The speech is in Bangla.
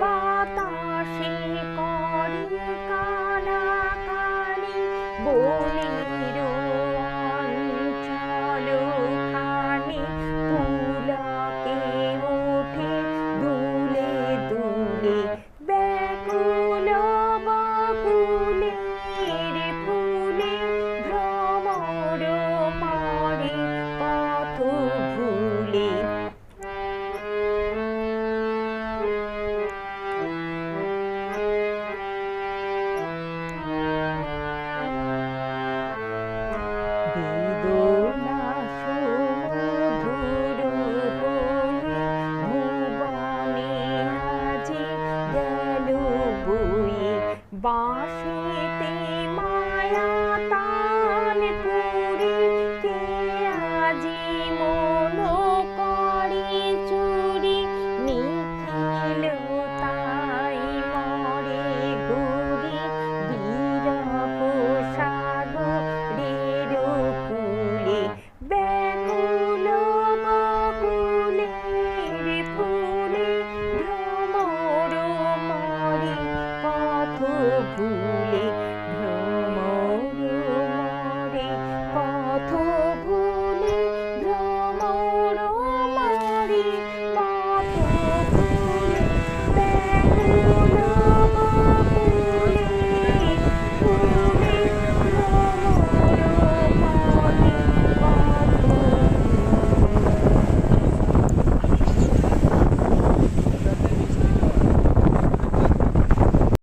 বাতাসে করে কানাকানি বলে শুনিতে 不离。